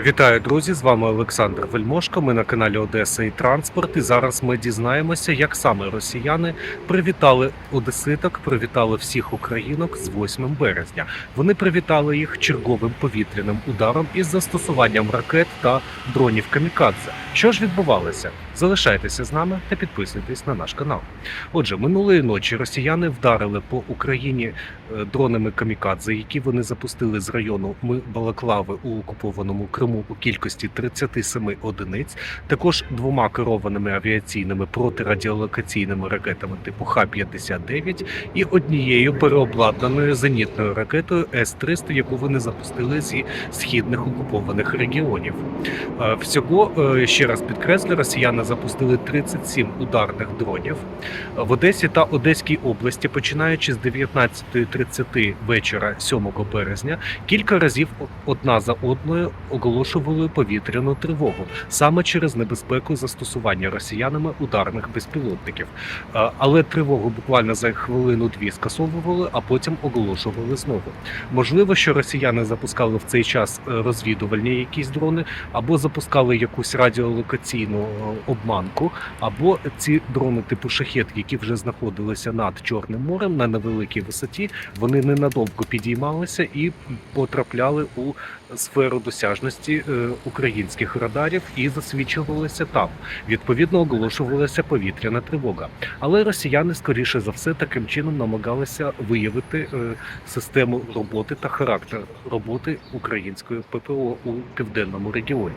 Вітаю, друзі! З вами Олександр Вельмошко. Ми на каналі Одеса і Транспорт. І зараз ми дізнаємося, як саме росіяни привітали одеситок, привітали всіх українок з 8 березня. Вони привітали їх черговим повітряним ударом із застосуванням ракет та дронів камікадзе. Що ж відбувалося? Залишайтеся з нами та підписуйтесь на наш канал. Отже, минулої ночі росіяни вдарили по Україні дронами камікадзе, які вони запустили з району Балаклави у окупованому Криму у кількості 37 одиниць, також двома керованими авіаційними протирадіолокаційними ракетами типу Х-59 і однією переобладнаною зенітною ракетою С-300, яку вони запустили зі східних окупованих регіонів. Е, Всього е, ще раз підкреслю, росіяни запустили 37 ударних дронів в Одесі та Одеській області, починаючи з 19.30 вечора 7 березня, кілька разів одна за одною оголошували повітряну тривогу саме через небезпеку застосування росіянами ударних безпілотників. Е, Але тривогу буквально за хвилину-дві скасовували, а потім оголошували знову. Можливо, що росіяни запускали в цей час е, розвідувальні якісь дрони, або запускали якусь радіолокаційну е, обманку, або ці дрони типу шахет, які вже знаходилися над Чорним морем на невеликій висоті, вони ненадовго підіймалися і потрапляли у сферу досяжності е, українських радарів і засвідчувалися там. Відповідно, оголошувалася повітряна тривога. Але росіяни, скоріше за все, таким чином намагалися виявити е, систему роботи та характер роботи української ППО у південному регіоні.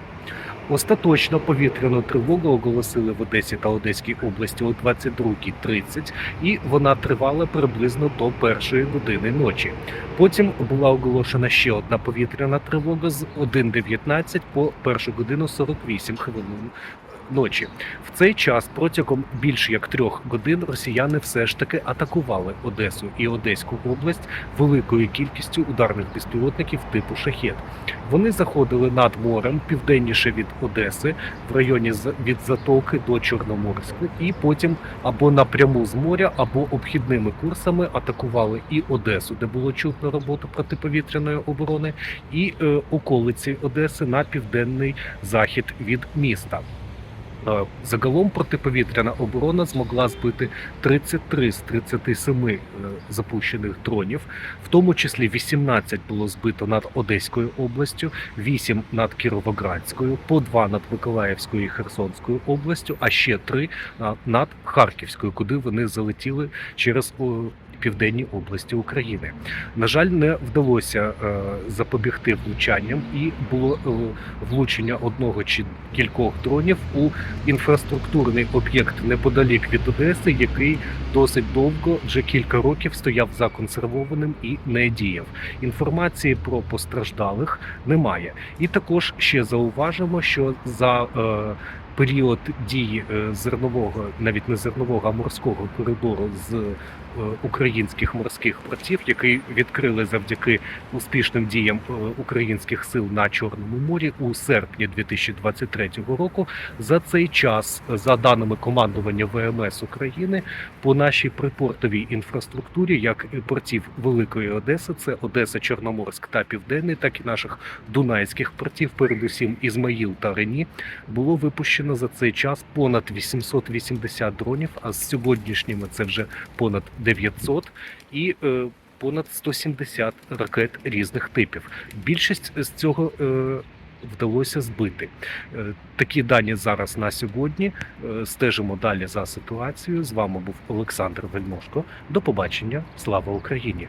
Остаточно повітряну тривогу оголосили в Одесі та Одеській області о 22.30 і вона тривала приблизно до першої години ночі. Потім була оголошена ще одна повітряна тривога з 1.19 по першу годину 48 хвилин ночі. В цей час протягом більш як трьох годин росіяни все ж таки атакували Одесу і Одеську область великою кількістю ударних безпілотників типу шахет. Вони заходили над морем південніше від Одеси, в районі від Затоки до Чорноморську, і потім або напряму з моря, або обхідними курсами атакували і Одесу, де було чутно роботу протиповітряної оборони, і е, околиці Одеси на південний захід від міста. Е, Загалом протиповітряна оборона змогла збити 33 з 37 е, запущених дронів, в тому числі 18 було збито над Одеською областю, 8 над Кіровоградською, по 2 над Миколаївською і Херсонською областю, а ще 3 над Харківською, куди вони залетіли через о, південні області України. На жаль, не вдалося е, запобігти влучанням, і було е, влучення одного чи кількох дронів у інфраструктурний об'єкт неподалік від Одеси, який досить довго, вже кілька років, стояв законсервованим і не діяв. Інформації про постраждалих немає. І також ще зауважимо, що за е, період дії е, зернового, навіть не зернового, а морського коридору з е, українських морських портів, який відкрили завдяки успішним діям е, українських сил на Чорному морі у серпні 2023 року. За цей час, за даними командування ВМС України, по нашій припортовій інфраструктурі, як портів Великої Одеси, це Одеса, Чорноморськ та Південний, так і наших дунайських портів, передусім Ізмаїл та Рені, було випущено за цей час понад 880 дронів. А з сьогоднішніми це вже понад 900 і е, понад 170 ракет різних типів. Більшість з цього. Е, Вдалося збити Е, такі дані зараз на сьогодні. Е, Стежимо далі за ситуацією. З вами був Олександр Вельмошко. До побачення. Слава Україні!